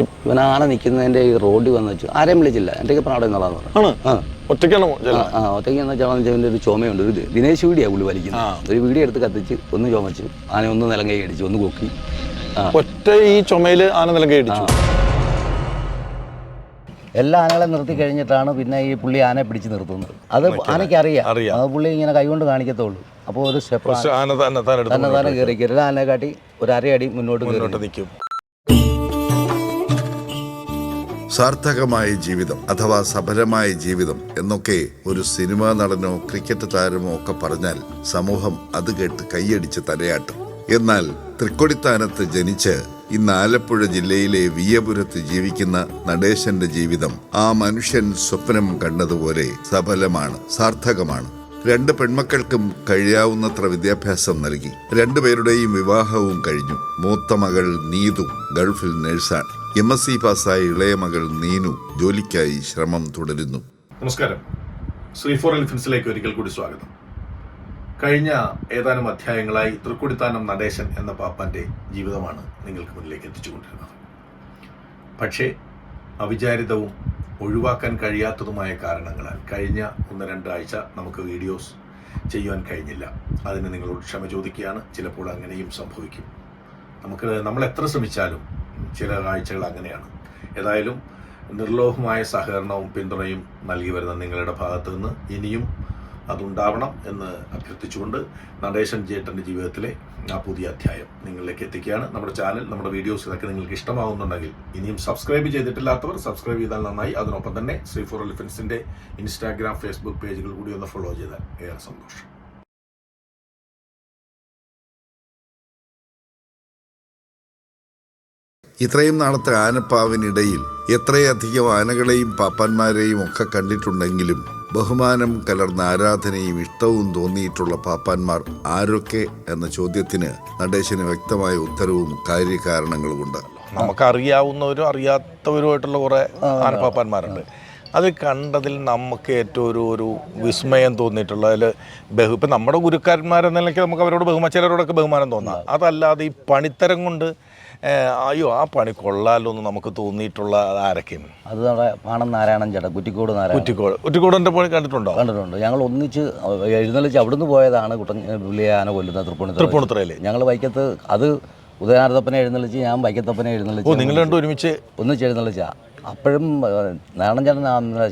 ഇവൻ നിൽക്കുന്നതിന്റെ നിൽക്കുന്നതിന്റെ ഈ റോഡിൽ വന്ന് വെച്ചു. ആരെയും വിളിച്ചില്ല. എന്റെ ഇപ്പം അവിടെ നിന്നുള്ളതെന്ന് പറഞ്ഞു. ഒറ്റയ്ക്കാണോ ആ, ചെല്ലുന്നത്? ഒറ്റയ്ക്ക് എന്ന് വെച്ചാൽ അവന്റെ ഒരു ചുമയുണ്ട്. ഒരു ദിനേശ് വീടിയാണ് പുള്ളി വലിക്കുന്നത്. ഒരു വീഡിയോ എടുത്ത് കത്തിച്ച് ഒന്ന് ചുമച്ചു. ആന ഒന്ന് നിലം കൈ അടിച്ചു. ഒന്ന് കൊക്കി ഒറ്റ ഈ ചുമയിൽ ആന നിലം കൈ അടിച്ചു. എല്ലാ ആനകളെ നിർത്തി കഴിഞ്ഞിട്ടാണ് പിന്നെ ഈ പുള്ളി ആനയെ പിടിച്ച് നിർത്തുന്നത്. അത് ആനയ്ക്ക് അറിയാം. അറിയാം. അത് പുള്ളി ഇങ്ങനെ കൈകൊണ്ട് കാണിക്കത്തുള്ളൂ. അപ്പോൾ ഒരു സ്റ്റെപ്പ് തന്നെ തന്നെ കയറി കയറി. ആനയെ കാട്ടി ഒരു അരയടി മുന്നോട്ട് മുന്നോട്ട് നിൽക്കും. സാർത്ഥകമായ ജീവിതം അഥവാ സഫലമായ ജീവിതം എന്നൊക്കെ ഒരു സിനിമാ നടനോ ക്രിക്കറ്റ് താരമോ ഒക്കെ പറഞ്ഞാൽ സമൂഹം അത് കേട്ട് കൈയടിച്ച് തലയാട്ടും. എന്നാൽ തൃക്കൊടിത്താനത്ത് ജനിച്ച് ഇന്ന് ആലപ്പുഴ ജില്ലയിലെ വിയപുരത്ത് ജീവിക്കുന്ന നടേശന്റെ ജീവിതം ആ മനുഷ്യൻ സ്വപ്നം കണ്ടതുപോലെ സഫലമാണ് സാർത്ഥകമാണ്. രണ്ട് പെൺമക്കൾക്കും കഴിയാവുന്നത്ര വിദ്യാഭ്യാസം നൽകി. രണ്ടുപേരുടെയും വിവാഹവും കഴിഞ്ഞു. മൂത്ത മകൾ നീതു ഗൾഫിൽ നഴ്സാണ്. എം എസ് സി പാസ്സായ ഇളയ മകൾ നീനു ജോലിക്കായി ശ്രമം തുടരുന്നു. നമസ്കാരം. ശ്രീ ഫോർ എലിഫൻസിലേക്ക് ഒരിക്കൽ കൂടി സ്വാഗതം. കഴിഞ്ഞ ഏതാനും അധ്യായങ്ങളായി തൃക്കുടിത്താനം നടേശൻ എന്ന പാപ്പാന്റെ ജീവിതമാണ് നിങ്ങൾക്ക് മുന്നിലേക്ക് എത്തിച്ചുകൊണ്ടിരുന്നത്. പക്ഷേ അവിചാരിതവും ഒഴിവാക്കാൻ കഴിയാത്തതുമായ കാരണങ്ങളാൽ കഴിഞ്ഞ ഒന്ന് രണ്ടാഴ്ച നമുക്ക് വീഡിയോസ് ചെയ്യുവാൻ കഴിഞ്ഞില്ല. അതിന് നിങ്ങളോട് ക്ഷമ ചോദിക്കുകയാണ്. ചിലപ്പോൾ അങ്ങനെയും സംഭവിക്കും. നമുക്ക് നമ്മൾ എത്ര ശ്രമിച്ചാലും ചില ആഴ്ചകൾ അങ്ങനെയാണ്. ഏതായാലും നിർലോഭമായ സഹകരണവും പിന്തുണയും നൽകി വരുന്ന നിങ്ങളുടെ ഭാഗത്തു നിന്ന് ഇനിയും അതുണ്ടാവണം എന്ന് അഭ്യർത്ഥിച്ചുകൊണ്ട് നടേശൻ ജേട്ടന്റെ ജീവിതത്തിലെ ആ പുതിയ അധ്യായം നിങ്ങളിലേക്ക് എത്തിക്കുകയാണ്. നമ്മുടെ ചാനൽ നമ്മുടെ വീഡിയോസ് ഇതൊക്കെ നിങ്ങൾക്ക് ഇഷ്ടമാകുന്നുണ്ടെങ്കിൽ ഇനിയും സബ്സ്ക്രൈബ് ചെയ്തിട്ടില്ലാത്തവർ സബ്സ്ക്രൈബ് ചെയ്താൽ നന്നായി. അതിനൊപ്പം തന്നെ ശ്രീ ഫോർ എലിഫൻസിന്റെ ഇൻസ്റ്റാഗ്രാം ഫേസ്ബുക്ക് പേജുകൾ കൂടി ഒന്ന് ഫോളോ ചെയ്താൽ ഏറെ സന്തോഷം. ഇത്രയും നാളത്തെ ആനപ്പാവിനിടയിൽ എത്രയധികം ആനകളെയും പാപ്പാന്മാരെയും ഒക്കെ കണ്ടിട്ടുണ്ടെങ്കിലും ബഹുമാനം കലർന്ന ആരാധനയും ഇഷ്ടവും തോന്നിയിട്ടുള്ള പാപ്പാന്മാർ ആരൊക്കെ എന്ന ചോദ്യത്തിന് നടേശന് വ്യക്തമായ ഉത്തരവും കാര്യകാരണങ്ങളുമുണ്ട്. നമുക്കറിയാവുന്നവരും അറിയാത്തവരുമായിട്ടുള്ള കുറേ ആനപ്പാപ്പാന്മാരുണ്ട്. അത് കണ്ടതിൽ നമുക്ക് ഏറ്റവും ഒരു ഒരു വിസ്മയം തോന്നിയിട്ടുള്ള അതിൽ ബഹു ഇപ്പം നമ്മുടെ ഗുരുക്കാരന്മാരെന്ന നിലയ്ക്ക് നമുക്ക് അവരോട് ബഹുമാനം ചിലരോടൊക്കെ ബഹുമാനം തോന്നാം. അതല്ലാതെ ഈ പണിത്തരം കൊണ്ട് അയ്യോ ആ പണി കൊള്ളാലോ എന്ന് നമുക്ക് തോന്നിയിട്ടുള്ള ആരൊക്കെയാണ് അത് നമ്മുടെ പാണം നാരായണൻ ചേട്ടൻ കുറ്റിക്കോട് നാരായണൻ. കുറ്റിക്കോട്. കുറ്റിക്കോടിന്റെ പണി കണ്ടിട്ടുണ്ടോ? കണ്ടിട്ടുണ്ട്. ഞങ്ങൾ ഒന്നിച്ച് എഴുന്നള്ളിച്ച് അവിടുന്ന് പോയതാണ് കുട്ടൻ പുള്ളിയാന ആന കൊല്ലുന്ന തൃപ്പൂണിത്തുറ തൃപ്പൂണിത്തുറയിൽ ഞങ്ങൾ വൈക്കത്ത് അത് ഉദയനാരത്തപ്പനെ എഴുന്നള്ളിച്ച് ഞാൻ വൈക്കത്തപ്പനെ ഓ എഴുന്നള്ളിച്ച് നിങ്ങൾ രണ്ടും ഒരുമിച്ച് ഒന്നിച്ച് എഴുന്നള്ളിച്ചാ. അപ്പോഴും നാരായണൻ ചേട്ടൻ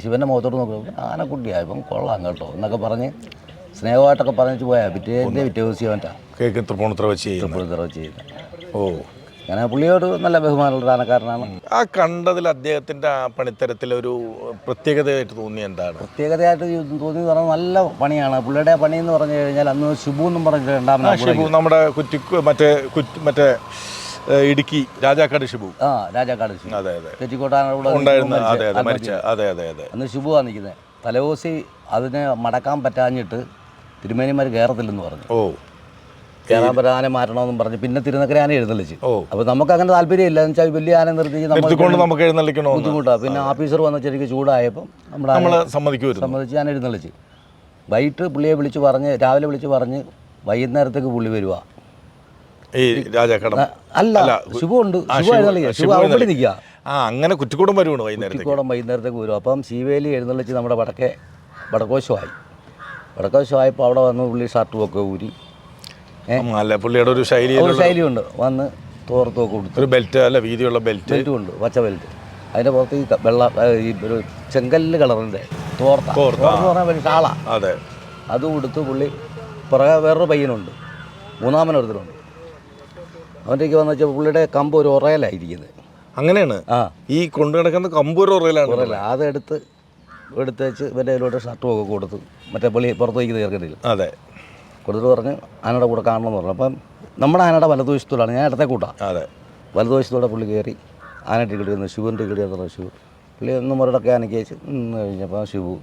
ശിവന്റെ മുഖത്തോട്ട് നോക്കുമ്പോൾ ആനക്കുട്ടിയാ ഇപ്പം കൊള്ളാം കേട്ടോ എന്നൊക്കെ പറഞ്ഞ് സ്നേഹമായിട്ടൊക്കെ പറഞ്ഞിട്ട് പോയാൽ പിറ്റേന്റെ പിറ്റേ ദിവസം അവന്റെ കേക്ക് തൃപ്പൂണിത്തുറ വെച്ച് ചെയ്യുന്നത്. തൃപ്പൂണിത്തുറ ചെയ്യുന്നത്. ഓ. അങ്ങനെ പുള്ളിയോട് നല്ല ബഹുമാനമുള്ള ഒരു ആ കണ്ടതിൽ അദ്ദേഹത്തിന്റെ ആ പണിത്തരത്തിലൊരു പ്രത്യേകതയായിട്ട് തോന്നി എന്താണ്? പ്രത്യേകതയായിട്ട് തോന്നി പറഞ്ഞാൽ നല്ല പണിയാണ്. പുള്ളിയുടെ പണി എന്ന് പറഞ്ഞു കഴിഞ്ഞാൽ അന്ന് ഷിബു എന്നും പറഞ്ഞിട്ട് രണ്ടാമത് ഷിബു നമ്മുടെ കുറ്റി മറ്റേ കുറ്റി മറ്റേ ഇടുക്കി രാജാക്കാട് ഷിബു ആ രാജാക്കാട് ഷിബു അതെ അതെ. തെറ്റിക്കോട്ടാണ് ഉണ്ടായിരുന്ന അതെ അതെ മരിച്ച അതെ അതെ അതെ. അന്ന് നിൽക്കുന്നത് തലവോസി അതിനെ മടക്കാൻ പറ്റാഞ്ഞിട്ട് തിരുമേനിമാർ കയറത്തില്ലെന്ന് പറഞ്ഞു. ഓ. കയറാൻ പറ്റാൻ ആന മാറ്റണമെന്നും പറഞ്ഞു. പിന്നെ തിരുനക്കര ആന എഴുന്നള്ളിച്ച്. അപ്പൊ അപ്പോൾ നമുക്ക് അങ്ങനെ താല്പര്യമില്ല എന്ന് വെച്ചാൽ വലിയ ആന നിർത്തി നമുക്ക് എഴുന്നള്ളിക്കണോ ബുദ്ധിമുട്ടാണ് പിന്നെ ഓഫീസർ വന്ന ശരിക്കും ചൂടായപ്പോൾ നമ്മൾ സമ്മതിക്കുമായിരുന്നു. സംബന്ധിച്ച് ഞാൻ എഴുന്നള്ളിച്ച്. വൈകിട്ട് പുള്ളിയെ വിളിച്ച് പറഞ്ഞ് രാവിലെ വിളിച്ച് പറഞ്ഞ് വൈകുന്നേരത്തേക്ക് പുള്ളി വരുക ഈ രാജാക്കടം. അല്ല ശുഭമുണ്ട്. ശിവു ഉണ്ട് ശിവു അവിടെ. നിൽക്കുക. ആ അങ്ങനെ കുറ്റിക്കൂടം വരുവാണ് കുറ്റിക്കോടം വൈകുന്നേരത്തേക്ക് വരും. അപ്പം ശിവേലി എഴുന്നള്ളിച്ച് നമ്മുടെ വടക്കേ വടക്കോശമായി. വടക്കോശമായപ്പോൾ അവിടെ വന്ന് പുള്ളി ഷർട്ട് ഒക്കെ ഊരി പുള്ളിയുടെ ഒരു ഒരു ശൈലിയിലുള്ള ശൈലിയുണ്ട്. വന്ന് തോർത്തോ കൊടുത്തു. ഒരു ബെൽറ്റ് അല്ല? വീതിയുള്ള ബെൽറ്റ്? ബെൽറ്റും ഉണ്ട് പച്ച ബെൽറ്റ്. അതിന്റെ പുറത്ത് ഈ വെള്ള ഈ ഒരു ചെങ്കല്ല് കളറിന്റെ തോർത്ത. തോർത്ത, എന്ന് പറഞ്ഞാൽ അതെ. അത് കൊടുത്ത് പുള്ളി പുറകെ വേറൊരു പയ്യനുണ്ട്. മൂന്നാമനൊരുത്തരുണ്ട് അവന്റെക്ക് വന്നു വെച്ചാൽ പുള്ളിയുടെ കമ്പ് ഒരു ഉറയിലായിരിക്കുന്നത് അങ്ങനെയാണ്? ആ. ഈ കൊണ്ടു കിടക്കുന്ന കമ്പ് ഉറയിലാണ് ഉറയലാണ് അതെടുത്ത് എടുത്ത് വെച്ച് ഇവന്റെ അതിലോട്ട് ഷർട്ടും ഒക്കെ കൊടുത്ത് മറ്റേ പുള്ളി പുറത്തേക്ക് തീർക്കട്ടില്ല അതെ. കൊടുത്തിട്ട് പറഞ്ഞ് ആനയുടെ കൂടെ കാണണമെന്ന് പറഞ്ഞു. അപ്പം നമ്മുടെ ആനയുടെ വലതുവശത്തോടാണ് ഞാൻ ഇടത്തെ കൂട്ടാ. അതെ. വലതുവശത്തോടെ പുള്ളി കയറി ആന ടിക്കറ്റ് വന്നു ശിവൻ ടിക്കറ്റ് പറഞ്ഞു. ശിവ പുള്ളി ഒന്ന് മുരടൊക്കെ ആനയ്ക്ക് വെച്ച് നിന്ന് കഴിഞ്ഞപ്പോൾ ശിവു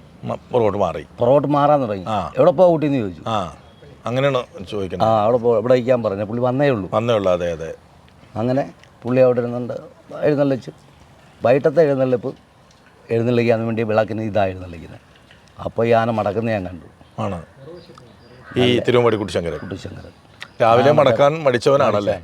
പുറകോട്ട് മാറി. പുറകോട്ട് മാറാൻ തുടങ്ങി. എവിടെ പോകാൻ കൂട്ടിന്ന് ചോദിച്ചു. ആ അങ്ങനെയാണ് ആ അവിടെ പോ ഇവിടെ അയക്കാൻ പറഞ്ഞു. പുള്ളി വന്നേ ഉള്ളൂ. വന്നേ ഉള്ളൂ. അതെ അതെ. അങ്ങനെ പുള്ളി അവിടെ ഇരുന്നുണ്ട്. എഴുന്നള്ളിച്ച്. വൈകിട്ടത്തെ എഴുന്നള്ളിപ്പ് എഴുന്നള്ളിക്കാൻ വേണ്ടി വിളക്കിന് ഇതാണ് എഴുന്നള്ളിക്കുന്നത്. അപ്പോൾ ഈ ആന മടക്കുന്ന ഞാൻ കണ്ടു. ആണ്. ഈ തിരുവമ്പാടി കുട്ടിശങ്കരൻ. കുട്ടിശങ്കരൻ. രാവിലെ മടക്കാൻ മടിച്ചവനാണല്ലേ?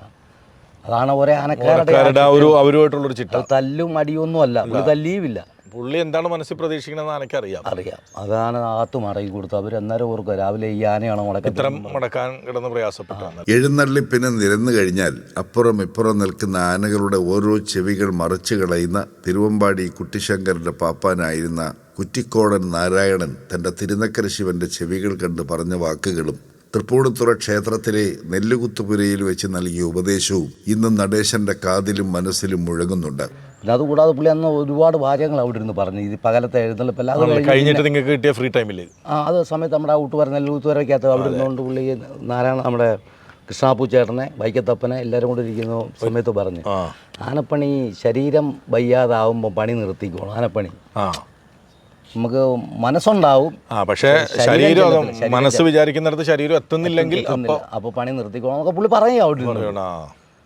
അതാണ് ഒരേ ആനക്കാരുടെ ആ ഒരു അവരുമായിട്ടുള്ളൊരു ചിട്ട. തല്ലും അടിയൊന്നും അല്ല. ഒരു തല്ലിയുമില്ല. പുള്ളി എന്താണ് മനസ്സിൽ പ്രതീക്ഷിക്കണമെന്ന് എനിക്കറിയാം അറിയാം. അറിയാം അതാണ് ആത്ത് മടക്കി കൊടുത്തു അവർ അന്നേരം ഓർക്കുക രാവിലെ ഈ ആനയാണ് മടക്കം ഇത്തരം മടക്കാൻ കിടന്ന് പ്രയാസപ്പെട്ടു എഴുന്നള്ളിപ്പിന് നിരന്നു കഴിഞ്ഞാൽ അപ്പുറം ഇപ്പുറം നിൽക്കുന്ന ആനകളുടെ ഓരോ ചെവികൾ മറിച്ചു കളയുന്ന തിരുവമ്പാടി കുട്ടിശങ്കരന്റെ പാപ്പാനായിരുന്ന കുറ്റിക്കോടൻ നാരായണൻ തന്റെ തിരുനക്കര ശിവന്റെ ചെവികൾ കണ്ട് പറഞ്ഞ വാക്കുകളും തൃപ്പൂണിത്തുറ ക്ഷേത്രത്തിലെ നെല്ലുകുത്തുപുരയിൽ വെച്ച് നൽകിയ ഉപദേശവും ഇന്നും നടേശന്റെ കാതിലും മനസ്സിലും മുഴങ്ങുന്നുണ്ട്. അതുകൂടാതെ പുള്ളി അന്ന് ഒരുപാട് വാചകങ്ങൾ അവിടെ ഇരുന്ന് പറഞ്ഞു. ഇത് പകലത്തെ എഴുന്നള്ളിപ്പല്ല അത് കഴിഞ്ഞിട്ട് നിങ്ങൾക്ക് കിട്ടിയ ഫ്രീ ടൈമിൽ ആ അത് സമയത്ത് നമ്മുടെ ആ ഊട്ടുവര നെല്ലൂത്തുവരയ്ക്കകത്ത് അവിടെ ഇരുന്നുകൊണ്ട് പുള്ളി നാരായണ നമ്മുടെ കൃഷ്ണാപ്പു ചേട്ടനെ വൈക്കത്തപ്പനെ എല്ലാവരും കൂടെ ഇരിക്കുന്ന സമയത്ത് പറഞ്ഞു. ആനപ്പണി ശരീരം വയ്യാതാവുമ്പോൾ പണി നിർത്തിക്കോളും ആനപ്പണി. ആ. നമുക്ക് മനസ്സുണ്ടാവും. ആ പക്ഷേ ശരീരം മനസ്സ് വിചാരിക്കുന്നിടത്ത് ശരീരം എത്തുന്നില്ലെങ്കിൽ അപ്പോൾ പണി നിർത്തിക്കോളാം. എന്നൊക്കെ പുള്ളി പറയും അവിടെ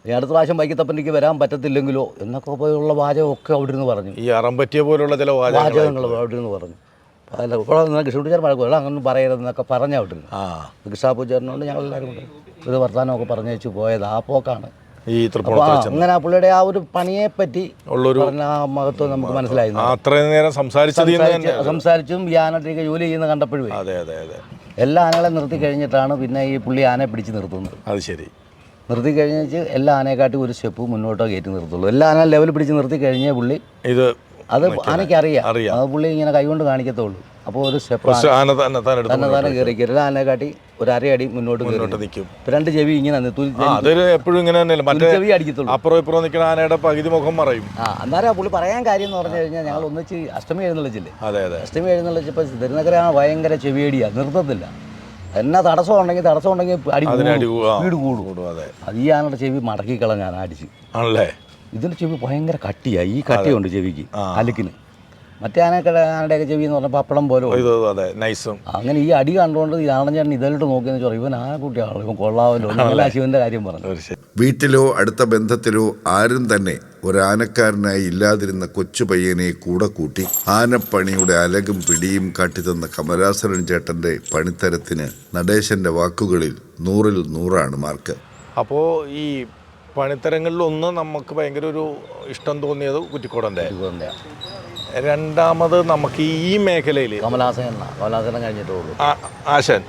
ഈ അടുത്ത പ്രാവശ്യം വൈക്കത്തപ്പനിക്ക് വരാൻ പറ്റത്തില്ലെങ്കിലോ എന്നൊക്കെ പോലുള്ള വാചകമൊക്കെ അവിടെ നിന്ന് പറഞ്ഞു. ഈ അറം പറ്റിയ പോലുള്ള ചില വാചകങ്ങൾ അവിടെ നിന്ന് പറഞ്ഞു. അല്ല ഇവിടെ കൃഷ്ണകുട്ടിച്ചാർ വഴക്കുള്ള അങ്ങനെ പറയരുതെന്നൊക്കെ പറഞ്ഞ അവിടെ നിന്ന് ചേട്ടനോട് ഞങ്ങൾ എല്ലാവരും ഇത് വർത്തമാനമൊക്കെ പറഞ്ഞു വെച്ച് പോയത് ആ പോക്കാണ്. ഈ അങ്ങനെ ആ പുള്ളിയുടെ ആ ഒരു പണിയെ പറ്റി ഉള്ളൊരു മഹത്വം നമുക്ക് മനസ്സിലായി അത്രയും നേരം സംസാരിച്ചത് സംസാരിച്ചും ഈ ആനത്തേക്ക് ജോലി ചെയ്യുന്ന കണ്ടപ്പോഴും അതെ അതെ അതെ. എല്ലാ ആനകളെ നിർത്തി കഴിഞ്ഞിട്ടാണ് പിന്നെ ഈ പുള്ളി ആനയെ പിടിച്ച് നിർത്തുന്നത്. അത് ശരി. നിർത്തി കഴിഞ്ഞിട്ട് എല്ലാ ആനയെക്കാട്ടി ഒരു സ്റ്റെപ്പ് മുന്നോട്ടോ കയറ്റി നിർത്തുള്ളൂ. എല്ലാ ആന ലെവൽ പിടിച്ച് നിർത്തി കഴിഞ്ഞേ പുള്ളി ഇത് അത് ആനയ്ക്ക് അറിയാം. അറിയാം. അത് പുള്ളി ഇങ്ങനെ കൈകൊണ്ട് കാണിക്കത്തുള്ളൂ അപ്പോൾ ഒരു സ്റ്റെപ്പ് ആന തന്നെ തന്നെ കയറി കയറി. ആനയെക്കാട്ടി ഒരു അരയടി മുന്നോട്ട് മുന്നോട്ട് നിൽക്കും. രണ്ട് ചെവി ഇങ്ങനെ അതൊരു എപ്പോഴും ഇങ്ങനെ തന്നെയല്ല. മറ്റേ ചെവി അടിക്കത്തുള്ളൂ. അപ്പുറം ഇപ്പുറം നിൽക്കുന്ന ആനയുടെ പകുതി മുഖം മറയും. ആ അന്നേരം പുള്ളി പറയാൻ കാര്യം എന്ന് പറഞ്ഞു കഴിഞ്ഞാൽ ഞങ്ങൾ ഒന്നിച്ച് അഷ്ടമി എഴുന്നള്ളിച്ചില്ലേ? അതെ അതെ. അഷ്ടമി എഴുന്നള്ളിച്ചപ്പോൾ തിരുനഗരാണ് ഭയങ്കര ചെവിയടിയാണ് നിർത്തത്തില്ല. എന്നാ തടസ്സം ഉണ്ടെങ്കിൽ തടസ്സം ഉണ്ടെങ്കിൽ അടി വീട് കൂടും. അത്. ഈ ആനയുടെ ചെവി മടക്കി കളഞ്ഞാണ് അടിച്ച്. ആണല്ലേ? ഇതിന്റെ ചെവി ഭയങ്കര കട്ടിയാണ് ഈ കട്ടിയുണ്ട് ചെവിക്ക് അലക്കിന് മറ്റേ ആനക്കട ആനയുടെയൊക്കെ ചെവി എന്ന് പറഞ്ഞാൽ പപ്പടം പോലെ അതെ നൈസും. അങ്ങനെ ഈ അടി കണ്ടുകൊണ്ട് ഈ ആണഞ്ചേട്ടൻ ഇതിലോട്ട് നോക്കിയെന്ന് വെച്ചാൽ ഇവൻ ആനക്കുട്ടിയാണല്ലോ ഇവൻ കൊള്ളാമല്ലോ എന്നല്ല ശിവന്റെ കാര്യം പറഞ്ഞു വീട്ടിലോ അടുത്ത ബന്ധത്തിലോ ആരും തന്നെ ഒരാനക്കാരനായി ഇല്ലാതിരുന്ന കൊച്ചു പയ്യനെ കൂടെ കൂട്ടി ആനപ്പണിയുടെ അലകും പിടിയും കാട്ടിത്തന്ന കമലാസരൻ ചേട്ടന്റെ പണിത്തരത്തിന് നടേശന്റെ വാക്കുകളിൽ നൂറിൽ നൂറാണ് മാർക്ക്. അപ്പോൾ ഈ പണിത്തരങ്ങളിലൊന്ന് നമുക്ക് ഭയങ്കര ഒരു ഇഷ്ടം തോന്നിയത് കുറ്റിക്കോടന്റെ. രണ്ടാമത് നമുക്ക് ഈ മേഖലയിൽ കമലാസന കമലാസനം കഴിഞ്ഞിട്ടേ ഉള്ളൂ ആശൻ.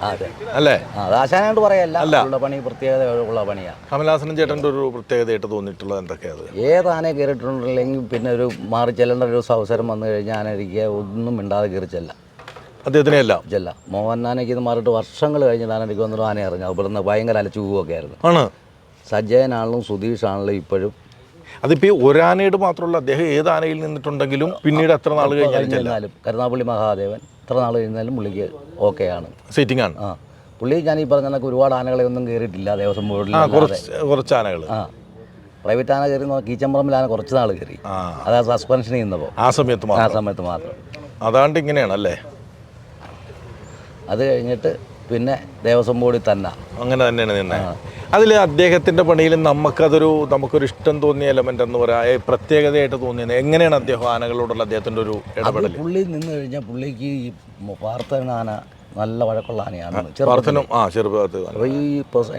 അല്ലേ? ആശാനായിട്ട് പറയല്ല. പണി പ്രത്യേകത ഉള്ള പണിയാണ് ചേട്ടന്റെ ഒരു പ്രത്യേകതയായിട്ട് തോന്നിയിട്ടുള്ളത് എന്തൊക്കെയാണ് ഏത് ആനയെ കയറിയിട്ടുണ്ടെങ്കിൽ പിന്നെ ഒരു മാറി ചെല്ലേണ്ട ഒരു അവസരം വന്നു കഴിഞ്ഞാൽ ആന ഇരിക്കുക ഒന്നും മിണ്ടാതെ കയറി ചെല്ലാം. അദ്ദേഹത്തിനെ അല്ല? ചെല്ലാം. മോഹൻ ആനയ്ക്ക് ഇത് മാറിയിട്ട് വർഷങ്ങൾ കഴിഞ്ഞിട്ട് ആനയ്ക്ക് വന്നിട്ട് ആന ഇറങ്ങി നിന്ന് ഭയങ്കര അലച്ചുകൂവൊക്കെ ആയിരുന്നു. ആണ്. സജ്ജയനാണെങ്കിലും സുധീഷ് ആണെങ്കിലും ഇപ്പോഴും. അതിപ്പോൾ ഈ ഒരാനയുടെ മാത്രമല്ല അദ്ദേഹം ഏത് ആനയിൽ നിന്നിട്ടുണ്ടെങ്കിലും പിന്നീട് എത്ര നാൾ കഴിഞ്ഞാലും കരുനാപ്പള്ളി മഹാദേവൻ എത്ര നാൾ കഴിഞ്ഞാലും പുള്ളിക്ക് ഓക്കെ ആണ് സീറ്റിംഗ് ആണ്. ആ. പുള്ളി ഞാൻ ഈ പറഞ്ഞ കണക്ക് ഒരുപാട് ആനകളെ ഒന്നും കയറിയിട്ടില്ല ദേവസ്വം ബോർഡിൽ കുറച്ച് ആനകൾ ആ. പ്രൈവറ്റ് ആന കയറി കീച്ചമ്പറമ്പിൽ ആന കുറച്ച് നാൾ കയറി. അതാ സസ്പെൻഷൻ നിന്നപ്പോൾ ആ സമയത്ത് ആ സമയത്ത് മാത്രം. അതാണ്ട് ഇങ്ങനെയാണല്ലേ? അത് കഴിഞ്ഞിട്ട് പിന്നെ ദേവസ്വം ബോർഡിൽ തന്നെ. അങ്ങനെ തന്നെയാണ് നിന്നെ. അതിൽ അദ്ദേഹത്തിന്റെ പണിയിൽ നമുക്കതൊരു നമുക്കൊരു ഇഷ്ടം തോന്നിയ എലമെന്റ് എന്ന് പറയാം പ്രത്യേകതയായിട്ട് തോന്നിയത്. എങ്ങനെയാണ് അദ്ദേഹം ആനകളോടുള്ള അദ്ദേഹത്തിന്റെ ഒരു ഇടപെടൽ പുള്ളി നിന്ന് കഴിഞ്ഞാൽ പുള്ളിക്ക് ഈ പാർത്തന ആന നല്ല വഴക്കുള്ള ആനയാണ്. പ്രാർത്ഥനം ആ ചെറുപ്പത്ത് അപ്പോൾ ഈ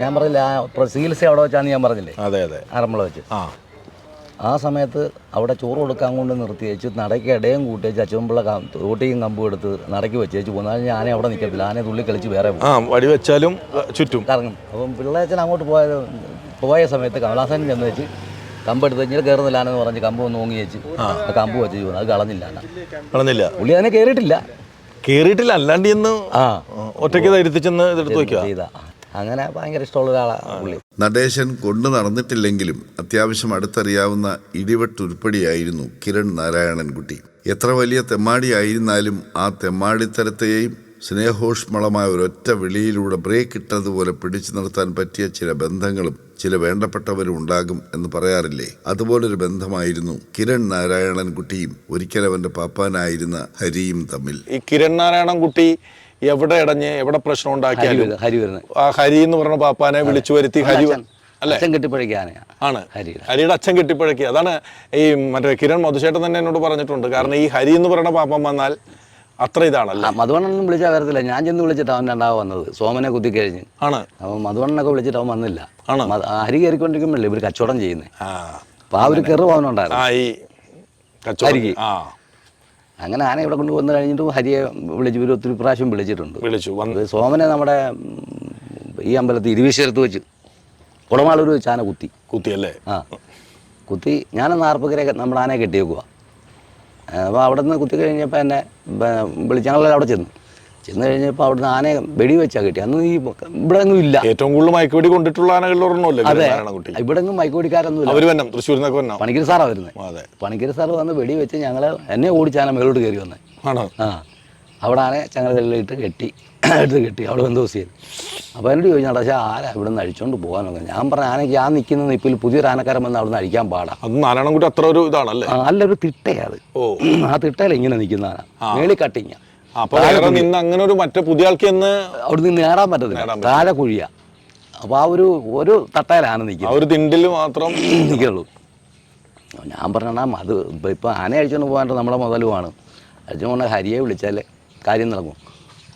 ഞാൻ പറഞ്ഞില്ല ആ ചികിത്സ അവിടെ വെച്ചാന്ന് ഞാൻ പറഞ്ഞില്ലേ? അതെ അതെ. ആറന്മുള വെച്ച്. ആ. ആ സമയത്ത് അവിടെ ചോറ് കൊടുക്കാൻ കൊണ്ട് നിർത്തി വെച്ച് നടയ്ക്ക് ഇടയും കൂട്ടി വെച്ച് അച്ചുമ്പിള്ള തോട്ടിയും കമ്പും എടുത്ത് നടക്കി വെച്ച് വെച്ച് പോകുന്ന ഞാൻ അവിടെ നിൽക്കത്തില്ല ആനെ തുള്ളി കളിച്ച് വേറെ പോകും. ആ വടി വെച്ചാലും ചുറ്റും. കറങ്ങും. അപ്പം പിള്ളേച്ചൻ അങ്ങോട്ട് പോയ പോയ സമയത്ത് കമലാസൻ ചെന്ന് വെച്ച് കമ്പ് എടുത്ത് കഴിഞ്ഞാൽ കയറുന്നില്ല എന്ന് പറഞ്ഞ് കമ്പ് ഒന്ന് ഓങ്ങി വെച്ച് ആ. കമ്പ് വെച്ച് ചെയ്യുന്നു. അത് കളഞ്ഞില്ല. കളഞ്ഞില്ല. പുള്ളി അതിനെ കയറിയിട്ടില്ല കയറിയിട്ടില്ല അല്ലാണ്ട് ഇന്ന് ആ. ഒറ്റയ്ക്ക് ധരിത്തിച്ചെന്ന് ഇതെടുത്ത് വയ്ക്കുക ചെയ്ത. അങ്ങനെ ഭയങ്കര ഇഷ്ടമുള്ള ഒരാളാണ് പുള്ളി. നടേശൻ കൊണ്ടു നടന്നിട്ടില്ലെങ്കിലും അത്യാവശ്യം അടുത്തറിയാവുന്ന ഇടിവെട്ടുരുപ്പടിയായിരുന്നു കിരൺ നാരായണൻകുട്ടി. എത്ര വലിയ തെമ്മാടിയായിരുന്നാലും ആ തെമ്മാടിത്തരത്തെയും സ്നേഹോഷ്മളമായ ഒരൊറ്റ വിളിയിലൂടെ ബ്രേക്ക് ഇട്ടതുപോലെ പിടിച്ചു നിർത്താൻ പറ്റിയ ചില ബന്ധങ്ങളും ചില വേണ്ടപ്പെട്ടവരും ഉണ്ടാകും എന്ന് പറയാറില്ലേ? അതുപോലൊരു ബന്ധമായിരുന്നു കിരൺ നാരായണൻകുട്ടിയും ഒരിക്കൽ അവന്റെ പാപ്പാനായിരുന്ന ഹരിയും തമ്മിൽ. ഈ കിരൺ നാരായണൻ കുട്ടി എവിടെ ഇടഞ്ഞ് എവിടെ പ്രശ്നം ഉണ്ടാക്കിയാലും ഹരി വരുന്നത്. ആ ഹരി എന്ന് പറഞ്ഞ പാപ്പാനെ വിളിച്ചു വരുത്തി ഹരി അല്ലേ? അച്ഛൻ ആണ്. ഹരിയുടെ. അച്ഛൻ കെട്ടിപ്പഴക്കി. അതാണ് ഈ മറ്റേ കിരൺ മധുശേട്ടൻ തന്നെ എന്നോട് പറഞ്ഞിട്ടുണ്ട്. കാരണം ഈ ഹരി എന്ന് പറയുന്ന പാപ്പം വന്നാൽ അത്ര ഇതാണല്ലോ? മധുവണ്ണൊന്നും വിളിച്ചാൽ വരത്തില്ല. ഞാൻ ചെന്ന് വിളിച്ചിട്ട് അവൻ രണ്ടാമത് വന്നത്. സോമനെ കുത്തി കഴിഞ്ഞ് ആണ്. അവൻ മധുവണ്ണനൊക്കെ വിളിച്ചിട്ട് അവൻ വന്നില്ല. ആണ്. ഹരി കയറിക്കൊണ്ടിരിക്കുമ്പോഴല്ലേ ഇവർ കച്ചവടം ചെയ്യുന്നത് ആ. അപ്പോൾ ആ ഒരു കെറു അവനുണ്ടായിരുന്നു. ആ ഈ കച്ചവടം ആ. അങ്ങനെ ആന ഇവിടെ കൊണ്ട് വന്നു കഴിഞ്ഞിട്ട് ഹരിയെ വിളിച്ചു ഇവർ ഒത്തിരി പ്രാവശ്യം വിളിച്ചിട്ടുണ്ട്. വിളിച്ചു. വന്ന് സോമനെ നമ്മുടെ ഈ അമ്പലത്തിൽ ഇരുവീശ്വരത്ത് വെച്ച് കുടമാളൂർ വെച്ച് ആന കുത്തി. കുത്തി അല്ലേ ആ. കുത്തി ഞാനൊന്ന് ആർപ്പക്കരെ നമ്മുടെ ആനയെ കെട്ടിയേക്കുക അപ്പോൾ അവിടെ നിന്ന് കുത്തി കഴിഞ്ഞപ്പോൾ എന്നെ വിളിച്ച് ഞങ്ങളെല്ലാം അവിടെ ചെന്നു. ചെന്ന് കഴിഞ്ഞപ്പോൾ അവിടുന്ന് ആനയെ വെടി വെച്ചാൽ കിട്ടി അന്ന് ഈ ഇവിടെ ഒന്നും ഇല്ല. ഏറ്റവും കൂടുതൽ മയക്കുവെടി കൊണ്ടിട്ടുള്ള ആനകളിൽ ഒരെണ്ണമല്ലേ അതെ. ഇവിടെ ഒന്നും മൈക്കോടിക്കാരൊന്നും തൃശ്ശൂർ നിന്നൊക്കെ വന്നം പണിക്കർ സാറാണ് വരുന്നത് പണിക്കർ സാറ് വന്ന് വെടി വെച്ച് ഞങ്ങൾ എന്നെ ഓടിച്ചാന മേലോട്ട് കയറി വന്നത് ആണോ? ആ. അവിടെ ആനെ ചങ്ങലയിലിട്ട് കെട്ടി എടുത്ത് കെട്ടി. അവിടെ എന്തോ ചെയ്തു അപ്പോൾ എന്നോട് ചോദിച്ചാൽ പക്ഷേ ആരാ ഇവിടെ നിന്ന് അഴിച്ചോണ്ട് പോകാനൊക്കെ ഞാൻ പറഞ്ഞ ആനയ്ക്ക് ആ നിൽക്കുന്ന നിപ്പിൽ പുതിയൊരു ആനക്കാരൻ വന്ന് അവിടെ നിന്ന് അഴിക്കാൻ പാടാം. അത്ര ഒരു ഇതാണല്ലേ? നല്ലൊരു തിട്ടയാ അത്. ആ തിട്ടയിൽ ഇങ്ങനെ നിൽക്കുന്ന ആന. മേളി കട്ടിങ്ങ. അപ്പൊ വേറെ നിന്ന് അങ്ങനെ ഒരു മറ്റേ പുതിയ ആൾക്ക് എന്ന് അവിടെ നിന്ന് നേടാൻ പറ്റത്തില്ല. താഴെ കുഴിയ. അപ്പോൾ ആ ഒരു ഒരു തട്ടയിലാണ് നിൽക്കുന്നത് ഒരു തിണ്ടിൽ മാത്രം നിൽക്കുള്ളൂ ഞാൻ പറഞ്ഞാ അത് ഇപ്പൊ ആന അഴിച്ചുകൊണ്ട് പോകാണ്ട് നമ്മളെ മുതലുമാണ് അഴിച്ചുകൊണ്ട് ഹരിയെ വിളിച്ചാലേ കാര്യം നടക്കും.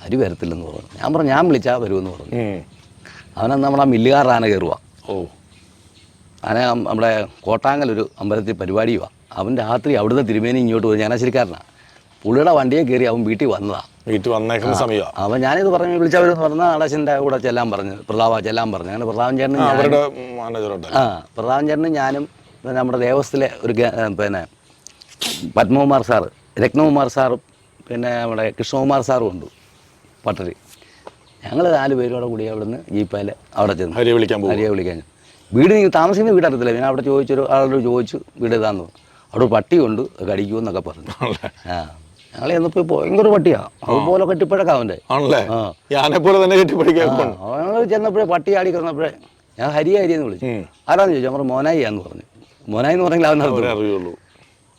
ഹരി വരത്തില്ലെന്ന് പറഞ്ഞു. ഞാൻ പറഞ്ഞു ഞാൻ വിളിച്ചാ വരുമെന്ന് പറഞ്ഞു. അവനന്ന് അവനെ നമ്മളെ മില്ലുകാർ ആന കയറുക ഓ. ആന നമ്മുടെ കോട്ടാങ്കലൊരു അമ്പലത്തിൽ പരിപാടിയുവാ. അവൻ രാത്രി അവിടുന്ന് തിരുമേനി ഇങ്ങോട്ട് പോയി ചങ്ങനാശ്ശേരിക്കാരനാണ് പുള്ളിയുടെ വണ്ടിയെ കയറി അവൻ വീട്ടിൽ വന്നതാണ് വീട്ടിൽ വന്നേക്കുന്ന സമയം. അവൻ ഞാനിത് പറഞ്ഞ് വിളിച്ചവരെന്ന് പറഞ്ഞാൽ അടച്ചന്റെ കൂടെ ചെല്ലാൻ പറഞ്ഞു പ്രതാപ ചെല്ലാൻ പറഞ്ഞു. അങ്ങനെ പ്രതാപൻ ചേട്ടനും അവരുടെ മാനേജറുണ്ട് ആ പ്രതാപൻ ചേട്ടനും ഞാനും നമ്മുടെ ദേവസ്ഥത്തിലെ ഒരു പിന്നെ പത്മകുമാർ സാറ് രത്നകുമാർ സാറും പിന്നെ നമ്മുടെ കൃഷ്ണകുമാർ സാറും ഉണ്ട് പട്ടരി. ഞങ്ങൾ നാല് പേരോടെ കൂടി അവിടുന്ന് ജീപ്പയിൽ അവിടെ ചെന്നു. ഹരിയെ വിളിക്കാൻ പോകും ഹരിയെ വിളിക്കാൻ വീട് നീ താമസിക്കുന്ന വീട് അറിയത്തില്ല. പിന്നെ അവിടെ ചോദിച്ചൊരു ആളോട് ചോദിച്ചു വീട് ഇതാന്ന് പറഞ്ഞു. അവിടെ പട്ടിയുണ്ട് കടിക്കുമെന്നൊക്കെ പറഞ്ഞു. ആ. ഞങ്ങൾ ചെന്നപ്പോ ഭയങ്കര പട്ടിയാണ് അതുപോലെ കെട്ടിപ്പഴക്കം അവന്റെ ആണല്ലേ. പോലെ തന്നെ ഞങ്ങൾ ചെന്നപ്പോഴേ പട്ടി ആടി കിടന്നപ്പോഴേ ഞാൻ ഹരി ഹരി എന്ന് വിളിച്ചു ആരാന്ന് ചോദിച്ചു? നമ്മുടെ മോനായി എന്ന് പറഞ്ഞു. മോനായി എന്ന് പറഞ്ഞെങ്കിൽ അവൻ അറിയുള്ളൂ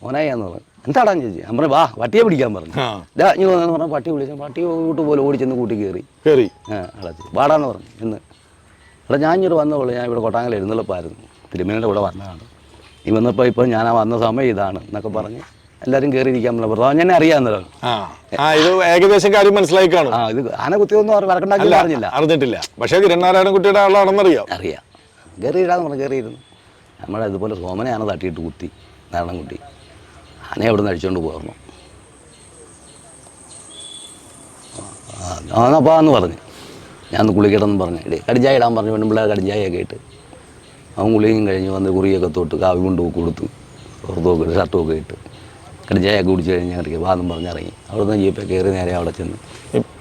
മോനായി എന്ന് പറഞ്ഞു. എന്താടാന്ന് ചോദിച്ചു? ഞാൻ പറഞ്ഞു വാ പട്ടിയെ പിടിക്കാൻ പറഞ്ഞു. ഇതാ ഇനി വന്നെന്ന് പറഞ്ഞാൽ പട്ടി വിളിച്ചു. പട്ടി വീട്ട് പോലെ ഓടിച്ചെന്ന് ചെന്ന് കൂട്ടി കയറി. കയറി. ആ അടച്ചു വാടാന്ന് പറഞ്ഞു. ഇന്ന്. അവിടെ ഞാൻ ഇങ്ങോട്ട് വന്നോളൂ ഞാൻ ഇവിടെ കൊട്ടാങ്കല എഴുന്നള്ളപ്പായിരുന്നു. തിരുമേനിയുടെ കൂടെ വന്നതാണ്. നീ വന്നപ്പോൾ ഇപ്പോൾ ഞാൻ വന്ന സമയം ഇതാണ് എന്നൊക്കെ പറഞ്ഞ് എല്ലാവരും കയറിയിരിക്കാൻ പറഞ്ഞു പ്രധാനം ഞാൻ അറിയാമെന്നല്ലോ ആ. ഇത് ഏകദേശം കാര്യം മനസ്സിലായി കാണും ആ ഇത് ആന കുത്തിയൊന്നും അവർ വരക്കണ്ടാക്കി അറിഞ്ഞില്ല അറിഞ്ഞിട്ടില്ല. പക്ഷേ കിരൺനാരായണ കുട്ടിയുടെ ആളാണെന്ന് അറിയാം. അറിയാം കയറിയിടാന്ന് പറഞ്ഞു കയറിയിരുന്നു നമ്മളെ ഇതുപോലെ സോമനെ ആന തട്ടിയിട്ട് കുത്തി നാരായണൻകുട്ടി ആനയെ അവിടെ നിന്ന് അടിച്ചുകൊണ്ട് പോയിരുന്നു ആന്നപ്പാ എന്ന് പറഞ്ഞു. ഞാൻ കുളിക്കണമെന്ന് പറഞ്ഞു. ഇടേ കടിഞ്ചായ ഇടാൻ പറഞ്ഞു. പെണ്ണുമ്പിള്ളേ കടിഞ്ചായൊക്കെ ഇട്ട്. അവൻ കുളിയും കഴിഞ്ഞ് വന്ന് കുറിയൊക്കെ തൊട്ട് കാവി കൊണ്ട് കൊടുത്തു. പുറത്തൊക്കെ ഇട്ട്. ഇട്ട് കടിഞ്ചായൊക്കെ കുടിച്ച് കഴിഞ്ഞ് ഇറങ്ങി വാദം പറഞ്ഞിറങ്ങി അവിടെ നിന്ന് ജീപ്പേ കയറി നേരെ അവിടെ ചെന്ന്.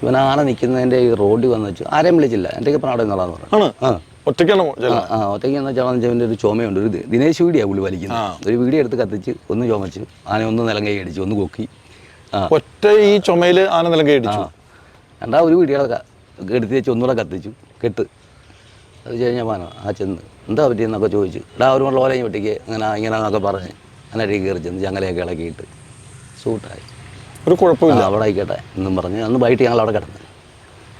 ഇവൻ ആന നിൽക്കുന്നതിന്റെ ഈ റോഡിൽ വന്ന് വെച്ചു ആരെയും വിളിച്ചില്ല. എന്റെ ഇപ്പം അവിടെ നിന്നുള്ളതെന്ന് പറഞ്ഞു ആ. ഒറ്റയ്ക്കാണോ ആ, ചെല്ലുന്നത്? ഒറ്റയ്ക്ക് എന്ന് വെച്ചാൽ വെച്ചാൽ ഒരു ചുമയുണ്ട്. ഒരു ദിനേശ് വീടിയാണ് പുള്ളി. വലിക്കുന്നത്. ഒരു വീടി എടുത്ത് കത്തിച്ച് ഒന്ന് ചുമച്ച് ആന ഒന്ന് നിലം കൈ അടിച്ചു ഒന്ന് കൊക്കി. ഒറ്റ ഈ ചുമയിൽ ആന നിലം അടിച്ചു? രണ്ടാ ഒരു വീഡിയോ എടുത്ത് വെച്ച് ഒന്നുകൂടെ കത്തിച്ചു കെട്ട്. അത് കഴിഞ്ഞാൽ പാനോ ആ ചെന്ന് എന്താ പറ്റിയെന്നൊക്കെ ചോദിച്ചു എടാ ഒരു ലോലയും വെട്ടിക്ക്. അങ്ങനെ എന്നൊക്കെ പറഞ്ഞ് അങ്ങനെ കയറി ചെന്ന് ചങ്ങലയൊക്കെ ഇളക്കിയിട്ട്. സൂട്ടായി. ഒരു കുഴപ്പമില്ല. അവിടെ ആയിക്കോട്ടെ എന്നും പറഞ്ഞ് അന്ന് വൈകിട്ട് ഞങ്ങൾ അവിടെ കിടന്നു.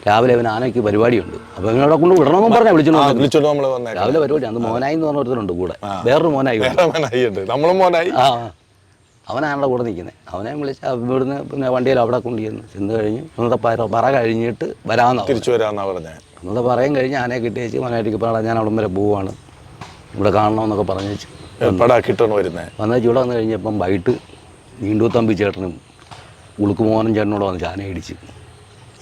രാവിലെ അവൻ ആനയ്ക്ക് പരിപാടിയുണ്ട്. അപ്പോൾ അവിടെ കൊണ്ട് വിടണമെന്ന് പറഞ്ഞാൽ വിളിച്ചു രാവിലെ പരിപാടി അന്ന് മോനായി എന്ന് പറഞ്ഞ ഒരുത്തരുണ്ട് കൂടെ. വേറൊരു മോനായി. മോനായി. ആ. അവനാണല്ലോ കൂടെ നിൽക്കുന്നത് അവനെ വിളിച്ച് ഇവിടുന്ന് പിന്നെ വണ്ടിയിൽ അവിടെ കൊണ്ടുചെന്ന് ചെന്ന് കഴിഞ്ഞ് ഇന്നത്തെ പറ പറ കഴിഞ്ഞിട്ട് വരാമെന്നാ തിരിച്ചു വരാന്നാ പറഞ്ഞത് ഇന്നത്തെ പറയും കഴിഞ്ഞ് ആനയെ കിട്ടി വെച്ച് മോനായിട്ടേക്ക് പറയാം ഞാൻ അവിടെ വരെ പോവാണ്. ഇവിടെ കാണണമെന്നൊക്കെ പറഞ്ഞു വെച്ച് വന്നേച്ച് വരുന്നേ? വന്നു ഇവിടെ വന്നു കഴിഞ്ഞപ്പം വൈകിട്ട് നീണ്ടു തമ്പി ചേട്ടനും ഉളുക്കുമോഹനും ചേട്ടനോട് വന്ന് ചാന ഇടിച്ച്.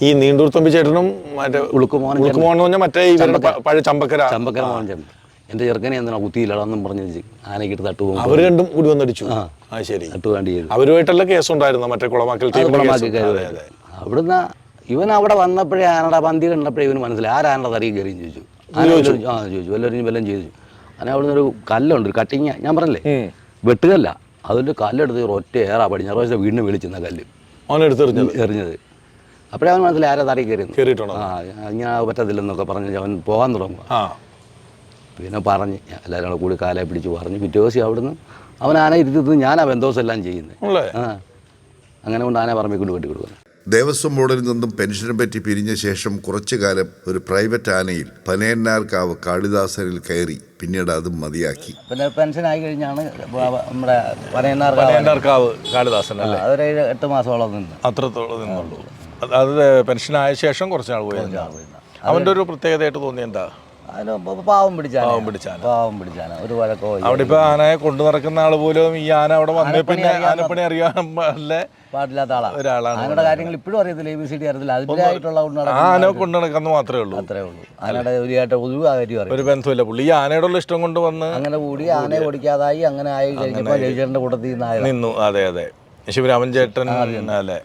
ഈ നീണ്ടൂർ തമ്പി ചേട്ടനും മറ്റേ ഉളുക്കുമോഹൻ ഉളുക്കുമോഹൻ പറഞ്ഞാൽ മറ്റേ ഇവരുടെ പ- പഴയ ചമ്പക്കര. ചമ്പക്കര മോഹൻ ചേട്ടൻ. എന്റെ ചെറുക്കനെ എന്തിനാ കുത്തിയില്ലടാന്നും പറഞ്ഞ് ആനക്കിട്ട് തട്ടു അവർ രണ്ടും കൂടി വന്നടിച്ചു ആ. ആ ശരി. തട്ടു വേണ്ടി ചെയ്തു അവരുമായിട്ടുള്ള കേസ് ഉണ്ടായിരുന്നു മറ്റേ കുളമാക്കൽ അത് ടീമിന്റെ കുളമാക്കി കേസ്. കയറി അതെ, അതെ. അവിടുന്ന് ഇവൻ അവിടെ വന്നപ്പോഴേ ആനയുടെ പന്തി കണ്ടപ്പോഴേ ഇവന് മനസ്സിലായി. ആരാനയുടെ തറിയിൽ കയറിയും ചോദിച്ചു. ആന വല്ലവരും- ആ ചോദിച്ചു. വല്ലവരും വല്ലതും ചോദിച്ചു അങ്ങനെ അവിടുന്ന് ഒരു കല്ലുണ്ട് ഒരു കട്ടിങ് ഞാൻ പറഞ്ഞില്ലേ? വെട്ടുകല്ല. അതിൽ കല്ലെടുത്ത് ഒറ്റ ഏറാ പടിഞ്ഞാറ് വശത്തെ വീടിന് വിളിച്ചെന്ന കല്ല്. അവനെടുത്ത് എറിഞ്ഞത് എറിഞ്ഞത്. അപ്പോഴേ അവൻ മനസ്സിൽ ആരാ തറിയിൽ കയറിയെന്ന്. കയറിയിട്ടുണ്ടോ? ആ ഇങ്ങനെ പറ്റത്തില്ലെന്നൊക്കെ പറഞ്ഞ് അവൻ പോകാൻ തുടങ്ങുക ആ. പിന്നെ പറഞ്ഞ് എല്ലാവരും കൂടെ കൂടി കാലെ പിടിച്ച് പറഞ്ഞ് പിറ്റേ ദിവസം അവിടുന്ന് അവൻ ആന ഇരുത്തി ഞാനാ ബന്ധോസം എല്ലാം ചെയ്യുന്നത് ആ. അങ്ങനെ കൊണ്ട് ആന പറമ്പിൽ കൊണ്ട് വെട്ടി കൊടുക്കുന്നത് ദേവസ്വം ബോർഡിൽ നിന്നും പെൻഷനെ പറ്റി പിരിഞ്ഞ ശേഷം കുറച്ചു കാലം ഒരു പ്രൈവറ്റ് ആനയിൽ പനയന്നാർക്കാവ് കാളിദാസനിൽ കയറി. പിന്നീട് അത് മതിയാക്കി. പിന്നെ പെൻഷൻ ആയി കഴിഞ്ഞാണ് നമ്മുടെ പനയന്നാർക്കാവ്. കാളിദാസൻ അല്ലേ? അതൊരു എട്ട് മാസത്തോളം നിന്ന്. അത്രത്തോളം നിന്നുള്ളൂ. അത് പെൻഷനായ ശേഷം കുറച്ച് നാൾ പോയി. അവന്റെ ഒരു പ്രത്യേകതയായിട്ട് തോന്നി പാവം പിടിച്ചാന? പാവം പിടിച്ചാന. പാവം പിടിച്ചാന? ഒരു വഴക്കോ ഇല്ല. അവിടെ ഇപ്പൊ ആനയെ കൊണ്ടു നടക്കുന്ന ആൾ പോലും ഈ ആന അവിടെ വന്നേ പിന്നെ ആനപ്പണി അറിയാൻ പാടില്ല. പാടില്ലാത്ത ആളാ. ഒരാളാണ് ആനയുടെ കാര്യങ്ങൾ ഇപ്പോഴും അറിയത്തില്ല എ ബി സി ഡി അറിയത്തില്ല. അതിന്റെതായിട്ടുള്ള കൊണ്ട് ആ നടക്കുന്ന ആന കൊണ്ടു നടക്കുന്ന മാത്രമേ ഉള്ളൂ. അത്രേ ഉള്ളൂ. ആനയുടെ ഒരു ആയിട്ട് ഒരു കാര്യം അറിയാം ഒരു ബന്ധമില്ല പുള്ളി ഈ ആനയോടുള്ള ഇഷ്ടം കൊണ്ട് വന്ന് അങ്ങനെ കൂടി ആനയെ ഓടിക്കാതായി അങ്ങനെ ആയി കഴിഞ്ഞപ്പോൾ രവിചേട്ടന്റെ കൂട്ടത്തിൽ നിന്നായത് നിന്നു. അതെ അതെ. ശിവരാമൻ ചേട്ടൻ അല്ലേ?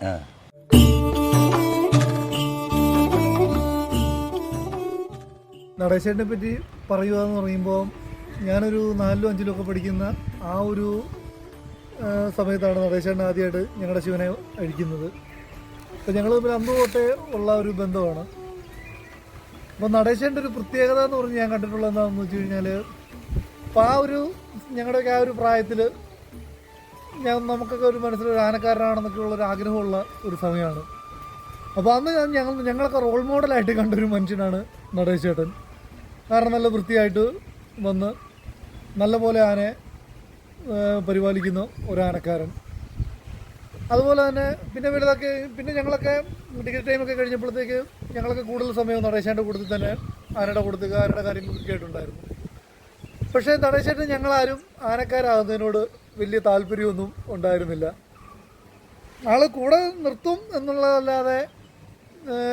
നടേശേട്ടനെ പറ്റി പറയുക എന്ന് പറയുമ്പോൾ ഞാനൊരു നാലിലും അഞ്ചിലും ഒക്കെ പഠിക്കുന്ന ആ ഒരു സമയത്താണ് നടേശേട്ടൻ ആദ്യമായിട്ട് ഞങ്ങളുടെ ശിവനെ അഴിക്കുന്നത്. അപ്പോൾ ഞങ്ങൾ തമ്മിൽ അന്ന് തൊട്ടേ ഉള്ള ഒരു ബന്ധമാണ്. അപ്പോൾ നടേശേട്ടന്റെ ഒരു പ്രത്യേകത എന്ന് പറഞ്ഞ് ഞാൻ കണ്ടിട്ടുള്ളത് എന്താണെന്ന് വെച്ച് കഴിഞ്ഞാൽ അപ്പോൾ ആ ഒരു ഞങ്ങളുടെയൊക്കെ ആ ഒരു പ്രായത്തിൽ ഞാൻ നമുക്കൊക്കെ ഒരു മനസ്സിലൊരു ആനക്കാരനാണെന്നൊക്കെ ഉള്ള ഒരു ആഗ്രഹമുള്ള ഒരു സമയമാണ്. അപ്പോൾ അന്ന് ഞങ്ങൾ ഞങ്ങളൊക്കെ റോൾ മോഡലായിട്ട് കണ്ടൊരു മനുഷ്യനാണ് നടേശ് ചേട്ടൻ കാരണം നല്ല വൃത്തിയായിട്ട് വന്ന് നല്ലപോലെ ആനയെ പരിപാലിക്കുന്ന ഒരു അതുപോലെ തന്നെ പിന്നെ വലുതൊക്കെ പിന്നെ ഞങ്ങളൊക്കെ ടിക്കറ്റ് ടൈമൊക്കെ കഴിഞ്ഞപ്പോഴത്തേക്ക് ഞങ്ങളൊക്കെ കൂടുതൽ സമയം നടേശേന്റെ കൂട്ടത്തിൽ തന്നെ ആനയുടെ കൊടുത്തുക ആനയുടെ കാര്യങ്ങളൊക്കെ ആയിട്ടുണ്ടായിരുന്നു പക്ഷേ നടേശേട്ടൻ ഞങ്ങളാരും ആനക്കാരാകുന്നതിനോട് വലിയ താല്പര്യമൊന്നും ഉണ്ടായിരുന്നില്ല. ആൾ കൂടെ നിർത്തും എന്നുള്ളതല്ലാതെ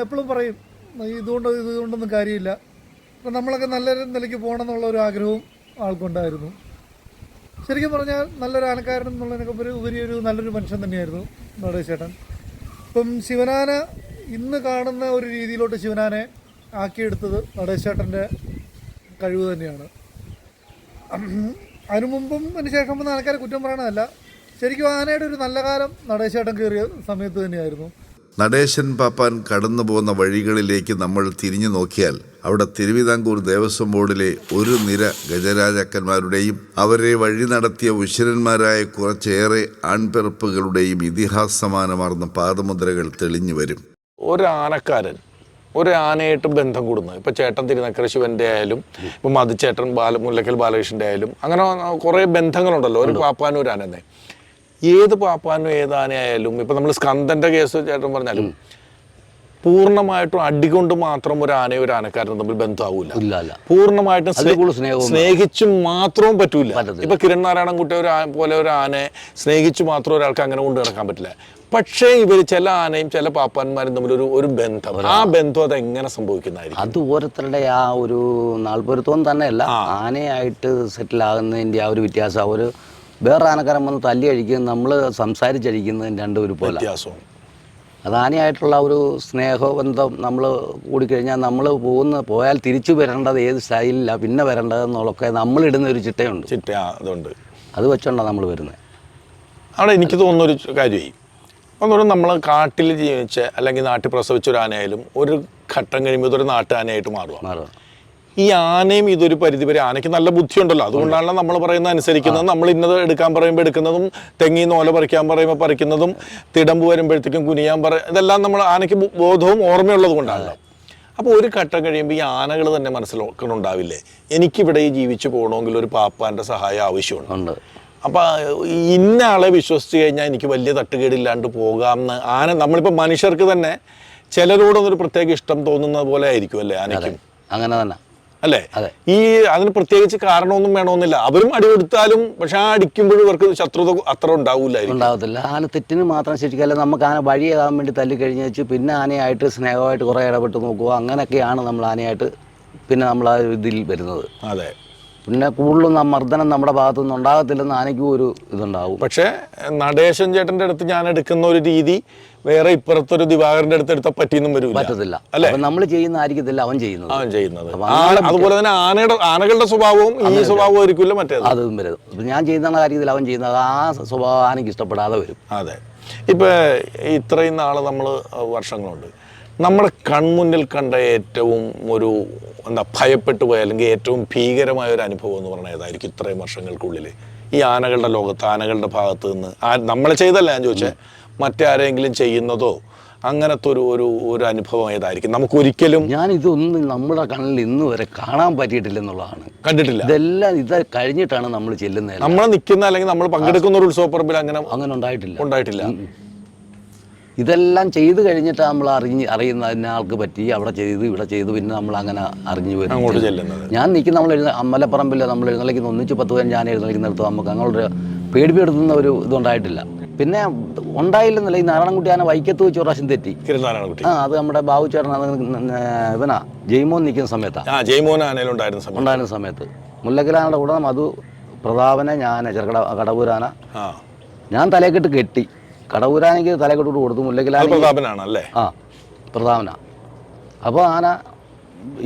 എപ്പോഴും പറയും ഇതുകൊണ്ട് ഇതുകൊണ്ടൊന്നും കാര്യമില്ല. അപ്പം നമ്മളൊക്കെ നല്ലൊരു നിലയ്ക്ക് പോകണം എന്നുള്ള ഒരു ആഗ്രഹവും ആൾക്കുണ്ടായിരുന്നു. ശരിക്കും പറഞ്ഞാൽ നല്ലൊരു ആനക്കാരൻ എന്നുള്ളതിനൊക്കെ ഒരു ഉപരി ഒരു നല്ലൊരു മനുഷ്യൻ തന്നെയായിരുന്നു നടേശ് ചേട്ടൻ. ഇപ്പം ശിവനാന ഇന്ന് കാണുന്ന ഒരു രീതിയിലോട്ട് ശിവനാനെ ആക്കിയെടുത്തത് നടേശ് ചേട്ടന്റെ കഴിവ് തന്നെയാണ്. അതിനു മുമ്പും അതിന് ശേഷം വന്ന ആൾക്കാരെ കുറ്റം പറയണതല്ല. ശരിക്കും ആനയുടെ ഒരു നല്ല കാലം നടേശേട്ടൻ കയറിയ സമയത്ത് തന്നെയായിരുന്നു. നടേശൻ പാപ്പാൻ കടന്നു പോകുന്ന വഴികളിലേക്ക് നമ്മൾ തിരിഞ്ഞു നോക്കിയാൽ അവിടെ തിരുവിതാംകൂർ ദേവസ്വം ബോർഡിലെ ഒരു നിര ഗജരാജാക്കന്മാരുടെയും അവരെ വഴി നടത്തിയ ഉശിരന്മാരായ കുറച്ചേറെ ആൺപിറപ്പുകളുടെയും ഇതിഹാസമാനമാർന്ന പാദമുദ്രകൾ തെളിഞ്ഞു വരും. ഒരു ആനക്കാരൻ ഒരു ആനയായിട്ട് ബന്ധം കൂടുന്നത് ഇപ്പം ചേട്ടൻ തിരുനക്കര ശിവന്റെ ആയാലും ഇപ്പം മധുചേട്ടൻ ബാല മുല്ലക്കൽ ബാലകൃഷ്ണന്റെ ആയാലും അങ്ങനെ കുറേ ബന്ധങ്ങളുണ്ടല്ലോ. ഒരു പാപ്പാനും ഒരു ആനന്നെ ഏത് പാപ്പാനും ഏത് ആനയായാലും ഇപ്പം നമ്മൾ സ്കന്ദന്റെ കേസ് ചേട്ടൻ പറഞ്ഞാലും പൂർണമായിട്ടും അടികൊണ്ട് മാത്രം ഒരു ആനയും ഒരു ആനക്കാരനും തമ്മിൽ ബന്ധമാവില്ല പൂർണമായിട്ടും സ്നേഹിച്ചും മാത്രവും പറ്റൂല. ഇപ്പൊ കിരൺ നാരായണൻകുട്ടി ഒരു ആ- പോലെ ഒരു ആനയെ സ്നേഹിച്ചു മാത്രം ഒരാൾക്ക് അങ്ങനെ കൊണ്ട് നടക്കാൻ പറ്റില്ല. പക്ഷേ ഇവർ ചില ആനയും ചില പാപ്പാന്മാരും തമ്മിൽ ഒരു ഒരു ബന്ധം. ആ ബന്ധം അത് എങ്ങനെ സംഭവിക്കുന്നതായിരിക്കും? അത് ഓരോരുത്തരുടെ ആ ഒരു നാൾപ്പൊരുത്തം തന്നെയല്ല. ആനയായിട്ട് സെറ്റിൽ ആകുന്നതിന്റെ ആ ഒരു വ്യത്യാസം. ആ ഒരു വേറെ ആനക്കാരൻ വന്ന് തല്ലി അഴിക്കുന്നത് നമ്മൾ സംസാരിച്ചഴിക്കുന്നതിന് രണ്ടും ഒരു പോലെ അത് ഒരു സ്നേഹബന്ധം നമ്മൾ കൂടിക്കഴിഞ്ഞാൽ നമ്മൾ പോകുന്ന പോയാൽ തിരിച്ചു വരേണ്ടത് ഏത് സ്റ്റൈലില്ല പിന്നെ വരേണ്ടതെന്നുള്ളൊക്കെ നമ്മളിടുന്ന ഒരു ചിട്ടയുണ്ട്. ചിട്ട അതുണ്ട്. അത് വെച്ചോണ്ടാണ് നമ്മൾ വരുന്നത് അവിടെ എനിക്ക് തോന്നുന്നൊരു കാര്യമായി. ഒന്നുകൂടെ നമ്മൾ കാട്ടിൽ ജീവിച്ച അല്ലെങ്കിൽ നാട്ടിൽ പ്രസവിച്ച ഒരു ആനയായാലും ഒരു ഘട്ടം കഴിയുമ്പോൾ ഇതൊരു നാട്ടാനയായിട്ട് മാറുക. മാറുക. ഈ ആനയും ഇതൊരു പരിധി വരെ ആനയ്ക്ക് നല്ല ബുദ്ധിയുണ്ടല്ലോ. അതുകൊണ്ടാണ് നമ്മൾ പറയുന്നത് അനുസരിക്കുന്നത്. നമ്മൾ ഇന്നത് എടുക്കാൻ പറയുമ്പോൾ എടുക്കുന്നതും തെങ്ങി നോല പറിക്കാൻ പറയുമ്പോൾ പറിക്കുന്നതും തിടമ്പ് വരുമ്പോഴത്തേക്കും കുനിയാൻ പറ ഇതെല്ലാം നമ്മൾ ആനയ്ക്ക് ബോധവും ഓർമ്മയുള്ളത് കൊണ്ടാണല്ലോ. അപ്പോൾ ഒരു ഘട്ടം കഴിയുമ്പോൾ ഈ ആനകൾ തന്നെ മനസ്സിലാക്കണുണ്ടാവില്ലേ? എനിക്കിവിടെ ഈ ജീവിച്ചു പോകണമെങ്കിൽ ഒരു പാപ്പാന്റെ സഹായം ആവശ്യമുണ്ട് അപ്പൊ ഇന്ന ആളെ വിശ്വസിച്ച് കഴിഞ്ഞാൽ എനിക്ക് വലിയ തട്ടുകേടില്ലാണ്ട് പോകാമെന്ന് ആന നമ്മളിപ്പോൾ മനുഷ്യർക്ക് തന്നെ ചിലരോടൊന്നൊരു പ്രത്യേക ഇഷ്ടം തോന്നുന്ന പോലെ ആയിരിക്കും അല്ലേ ആനയ്ക്കും? അങ്ങനെ തന്നെ. അല്ലേ? ഈ അതിന് പ്രത്യേകിച്ച് കാരണമൊന്നും വേണമെന്നില്ല. അവരും അടി കൊടുത്താലും പക്ഷെ ആ അടിക്കുമ്പോഴും ഇവർക്ക് ശത്രുത അത്ര ഉണ്ടാവില്ലായിരിക്കും ഉണ്ടാവത്തില്ല. ആന തെറ്റിന് മാത്രം ശരിക്കല്ല. നമുക്ക് ആന വഴിയാകാൻ വേണ്ടി തല്ലിക്കഴിഞ്ഞ് വെച്ച് പിന്നെ ആനയായിട്ട് സ്നേഹമായിട്ട് കുറേ ഇടപെട്ട് നോക്കുക. അങ്ങനെയൊക്കെയാണ് നമ്മൾ ആനയായിട്ട് പിന്നെ നമ്മൾ ആ ഇതിൽ വരുന്നത്. അതെ. പിന്നെ കൂടുതലും ആ മർദ്ദനം നമ്മുടെ ഭാഗത്തു നിന്ന് ഉണ്ടാകത്തില്ലെന്ന് ആനയ്ക്കും ഒരു ഇതുണ്ടാവും. പക്ഷേ നടേശൻ ചേട്ടന്റെ അടുത്ത് ഞാൻ എടുക്കുന്ന ഒരു രീതി വേറെ ഇപ്പുറത്തൊരു ദിവാകരന്റെ അടുത്ത് എടുത്താൽ പറ്റിയെന്നും വരും പറ്റത്തില്ല. അല്ലെ? നമ്മൾ ചെയ്യുന്ന ആയിരിക്കത്തില്ല അവൻ ചെയ്യുന്നത്. അവൻ ചെയ്യുന്നത്. അതുപോലെ തന്നെ ആനയുടെ ആനകളുടെ സ്വഭാവവും ഈ സ്വഭാവവും ആയിരിക്കില്ല മറ്റേ അതും വരും അപ്പൊ ഞാൻ ചെയ്യുന്ന കാര്യത്തിൽ അവൻ ചെയ്യുന്നത് ആ സ്വഭാവം ആനയ്ക്ക് ഇഷ്ടപ്പെടാതെ വരും. അതെ. ഇപ്പൊ ഇത്രയും നാൾ നമ്മൾ വർഷങ്ങളുണ്ട്. നമ്മുടെ കൺമുന്നിൽ കണ്ട ഏറ്റവും ഒരു എന്താ ഭയപ്പെട്ടു പോയ അല്ലെങ്കിൽ ഏറ്റവും ഭീകരമായ ഒരു അനുഭവം എന്ന് പറഞ്ഞാൽ ഏതായിരിക്കും ഇത്രയും വർഷങ്ങൾക്കുള്ളിൽ? ഈ ആനകളുടെ ലോകത്ത് ആനകളുടെ ഭാഗത്ത് നിന്ന്. ആ നമ്മൾ ചെയ്തല്ല ഞാൻ ചോദിച്ചേ? മറ്റാരെങ്കിലും ചെയ്യുന്നതോ? അങ്ങനത്തെ ഒരു ഒരു ഒരു അനുഭവം ഏതായിരിക്കും? നമുക്ക് ഒരിക്കലും ഞാൻ ഇതൊന്നും നമ്മുടെ കണ്ണിൽ ഇന്ന് വരെ കാണാൻ പറ്റിയിട്ടില്ല എന്നുള്ളതാണ്. കണ്ടിട്ടില്ല. ഇതെല്ലാം ഇത് കഴിഞ്ഞിട്ടാണ് നമ്മൾ ചെല്ലുന്നത്. നമ്മൾ നിൽക്കുന്ന അല്ലെങ്കിൽ നമ്മൾ പങ്കെടുക്കുന്ന ഒരു ഉത്സവപ്പറമ്പിൽ അങ്ങനെ അങ്ങനെ ഉണ്ടായിട്ടില്ല. ഉണ്ടായിട്ടില്ല. ഇതെല്ലാം ചെയ്ത് കഴിഞ്ഞിട്ട് നമ്മൾ അറിഞ്ഞ് അറിയുന്ന ആൾക്ക് പറ്റി. അവിടെ ചെയ്തു ഇവിടെ ചെയ്തു പിന്നെ നമ്മൾ അങ്ങനെ അറിഞ്ഞു വരും ഞാൻ നിൽക്കുന്ന നമ്മൾ എഴുന്ന അമ്പലപ്പറമ്പിൽ നമ്മൾ എഴുന്നള്ളിക്കുന്ന ഒന്നിച്ച് പത്ത് പേരും ഞാൻ എഴുന്നള്ളിക്കുന്നിടത്ത് നമുക്ക് അങ്ങോട്ട് പേടിപ്പെടുത്തുന്ന ഒരു ഇതുണ്ടായിട്ടില്ല. പിന്നെ ഉണ്ടായില്ലെന്നല്ല. ഈ നാരായണൻകുട്ടി ആന വൈക്കത്ത് വെച്ച് പ്രാവശ്യം തെറ്റി. ആ അത് നമ്മുടെ ബാബു ചേട്ടൻ ഇവനാ ജയ്മോൻ നിൽക്കുന്ന സമയത്താണ് ഉണ്ടായിരുന്ന സമയത്ത്. മുല്ലക്കലാനയുടെ കൂടെ മധു പ്രതാപനെ ഞാൻ ചെറുകട കടപൂരാന ഞാൻ തലേക്കിട്ട് കെട്ടി. കടവൂരാനെങ്കിൽ തലക്കെട്ടോട് കൊടുത്തു. അത് മുല്ലക്കലാന പ്രതാപനാണ് അല്ലേ ആ പ്രതാപന. അപ്പോൾ ആന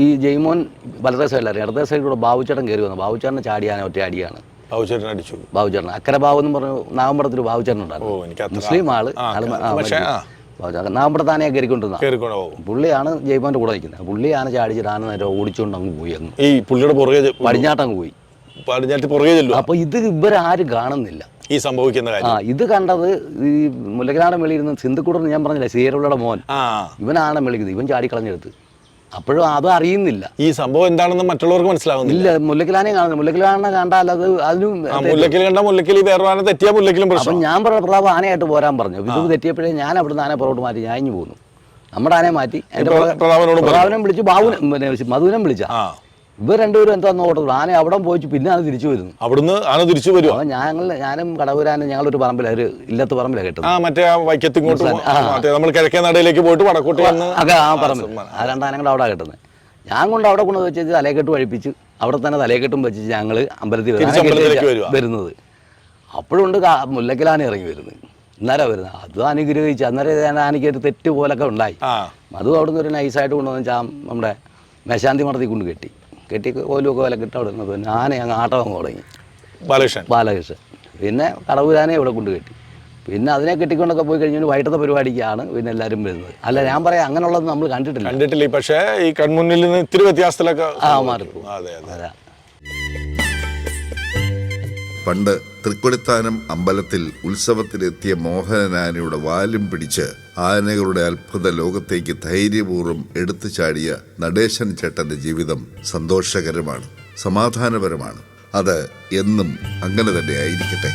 ഈ ജയ്മോൻ വലത്തെ സൈഡിലായിരുന്നു ഇടത്തെ സൈഡിലൂടെ ബാബുച്ചേട്ടൻ കയറി വന്നു. ബാബുച്ചേട്ടനെ ചാടി ആന ഒറ്റ അടിയാണ്. ബാബുചേട്ടൻ അടിച്ചു. ബാബുചേട്ടൻ അക്കരെ ബാബു എന്ന് പറഞ്ഞു നാഗമ്പടത്തിൽ ബാബുചേട്ടൻ ഉണ്ടായിരുന്നു. മുസ്ലിം ആൾ. നാമ്പടത്താനെ കയറിക്കൊണ്ടിരുന്ന പുള്ളിയാണ് ജയ്മോന്റെ കൂടെ നിൽക്കുന്നത്. പുള്ളി ആന ചാടിച്ചിട്ട് ആന നേരെ ഓടിച്ചുകൊണ്ട് അങ്ങ് പോയി അങ്ങ്. ഈ പുള്ളിയുടെ പുറകെ പടിഞ്ഞാട്ടങ്ങ് പോയി. പടിഞ്ഞാട്ട് പുറകെ അപ്പോൾ ഇത് ഇവരാരും കാണുന്നില്ല. ഈ സംഭവിക്കുന്ന ആ കാര്യം ഇത് കണ്ടത് ഈ മുല്ലക്കനാടൻ വെളിയിരുന്ന് സിന്ധുക്കൂടർ ഞാൻ പറഞ്ഞില്ല സീരുള്ളയുടെ മോൻ. ആ. ഇവനാണ് വിളിക്കുന്നത് ഇവൻ ചാടിക്കളഞ്ഞെടുത്ത് അപ്പോഴും അത് അറിയുന്നില്ല. ഈ സംഭവം എന്താണെന്ന് മറ്റുള്ളവർക്ക് മനസ്സിലാവുന്നില്ല. ഇല്ല മുല്ലക്കിലാനെ കാണുന്നു മുല്ലക്കിലാനെ കണ്ടാൽ അത് അതിനും മുല്ലക്കിൽ കണ്ട മുല്ലക്കിൽ വേറെ തെറ്റിയാ മുല്ലക്കിലും അപ്പം പ്രശ്നം ഞാൻ പറഞ്ഞ പ്രതാപ് ആനയായിട്ട് പോരാൻ പറഞ്ഞു. ഇത് തെറ്റിയപ്പോഴേ ഞാൻ അവിടുന്ന് ആനെ പുറകോട്ട് മാറ്റി ഞാൻ പോകുന്നു പോന്നു. നമ്മുടെ ആനയെ മാറ്റി. എന്റെ പ്രതാപനോട് പറഞ്ഞു. പ്രതാപനം വിളിച്ചു ബാബുനെ മധുവിനെ വിളിച്ച. ആ. ഇവർ രണ്ടുപേരും എന്താ ഓട്ടത്തുള്ളൂ ആന അവിടെ പോയിച്ച് പിന്നെ അത് തിരിച്ചു വരുന്നു അവിടുന്ന് ആന തിരിച്ചു വരുമോ ഞങ്ങൾ ഞാനും കടവൂരാനും ഞങ്ങളൊരു പറമ്പില ഒരു ഇല്ലത്ത് പറമ്പില കേട്ടത്. ആ മറ്റേ ആ വൈക്കത്ത് ഇങ്ങോട്ട് നമ്മൾ കിഴക്കേ നടയിലേക്ക് പോയിട്ട് വടക്കോട്ട് വന്ന് അതെ ആ പറമ്പിൽ. ആ രണ്ടാനങ്ങൾ അവിടെ കിട്ടുന്നത് ഞാൻ കൊണ്ട് അവിടെ കൊണ്ട് വെച്ച് തലേക്കെട്ട് വഴിപ്പിച്ച് അവിടെ തന്നെ തലേക്കെട്ടും വെച്ച് ഞങ്ങൾ അമ്പലത്തിൽ വരുന്നത്. അപ്പോഴുണ്ട് മുല്ലക്കലാന ഇറങ്ങി വരുന്നത്. അന്നേരം വരുന്നത്. അത് അനുഗ്രഹിച്ച് അന്നേരം ആനയ്ക്ക് ഒരു തെറ്റ് പോലൊക്കെ ഉണ്ടായി. അതും അവിടുന്ന് ഒരു നൈസായിട്ട് കൊണ്ടുവന്ന് വെച്ചാൽ നമ്മുടെ മേശാന്തി മടത്തി കൊണ്ട് കെട്ടി. കെട്ടി കോലുമൊക്കെ വില കിട്ടാൻ അവിടെ നിന്ന് പിന്നെ ആന അങ്ങ് ആട്ടം തുടങ്ങി. ബാലകൃഷ്ണൻ. ബാലകൃഷ്ണൻ. പിന്നെ കടവുരാനെ ഇവിടെ കൊണ്ട് കെട്ടി. പിന്നെ അതിനെ കെട്ടിക്കൊണ്ടൊക്കെ പോയി കഴിഞ്ഞാൽ വൈകിട്ടത്തെ പരിപാടിക്കാണ് പിന്നെ എല്ലാവരും വരുന്നത്. അല്ല ഞാൻ പറയാം അങ്ങനെയുള്ളത് നമ്മൾ കണ്ടിട്ടില്ല. കണ്ടിട്ടില്ല പക്ഷേ ഈ കൺമുന്നിൽ നിന്ന് ഇത്തിരി വ്യത്യാസത്തിലൊക്കെ ആ മാറിപ്പോ അതെ അതെ. പണ്ട് തൃക്കൊടിത്താനം അമ്പലത്തിൽ ഉത്സവത്തിലെത്തിയ മോഹനനാനയുടെ വാലും പിടിച്ച് ആനകളുടെ അത്ഭുത ലോകത്തേക്ക് ധൈര്യപൂർവം എടുത്തു ചാടിയ നടേശൻ ചേട്ടന്റെ ജീവിതം സന്തോഷകരമാണ് സമാധാനപരമാണ്. അത് എന്നും അങ്ങനെ തന്നെ ആയിരിക്കട്ടെ.